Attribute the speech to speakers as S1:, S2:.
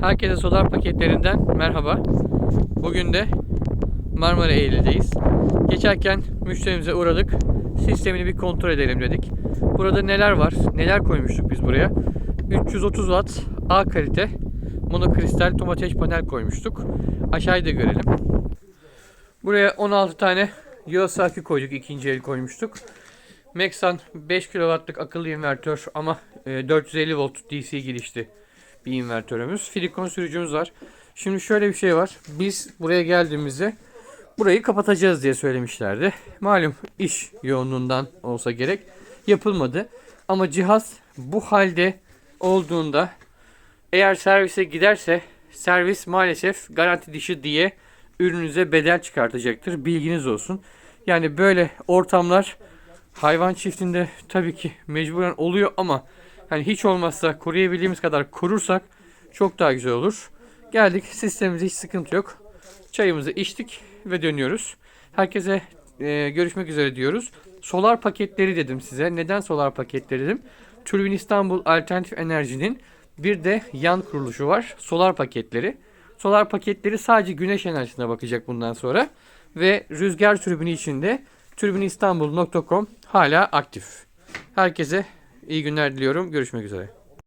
S1: Herkese solar paketlerinden merhaba. Bugün de Marmara Eğri'deyiz. Geçerken müşterimize uğradık. Sistemini bir kontrol edelim dedik. Burada neler var? Neler koymuştuk biz buraya? 330 watt A kalite monokristal tomateş panel koymuştuk. Aşağıda da görelim. Buraya 16 tane Yosaki koyduk. ikinci el koymuştuk. Maxan 5 kW'lık akıllı invertör ama e, 450 volt DC girişli bir invertörümüz. Silikon sürücümüz var. Şimdi şöyle bir şey var. Biz buraya geldiğimizde burayı kapatacağız diye söylemişlerdi. Malum iş yoğunluğundan olsa gerek yapılmadı. Ama cihaz bu halde olduğunda eğer servise giderse servis maalesef garanti dışı diye ürünüze bedel çıkartacaktır. Bilginiz olsun. Yani böyle ortamlar hayvan çiftinde tabii ki mecburen oluyor ama hani hiç olmazsa koruyabildiğimiz kadar korursak çok daha güzel olur. Geldik sistemimizde hiç sıkıntı yok. Çayımızı içtik ve dönüyoruz. Herkese e, görüşmek üzere diyoruz. Solar paketleri dedim size. Neden solar paketleri dedim? Türbin İstanbul Alternatif Enerji'nin bir de yan kuruluşu var. Solar paketleri. Solar paketleri sadece güneş enerjisine bakacak bundan sonra. Ve rüzgar türbini içinde türbinistanbul.com hala aktif. Herkese iyi günler diliyorum. Görüşmek üzere.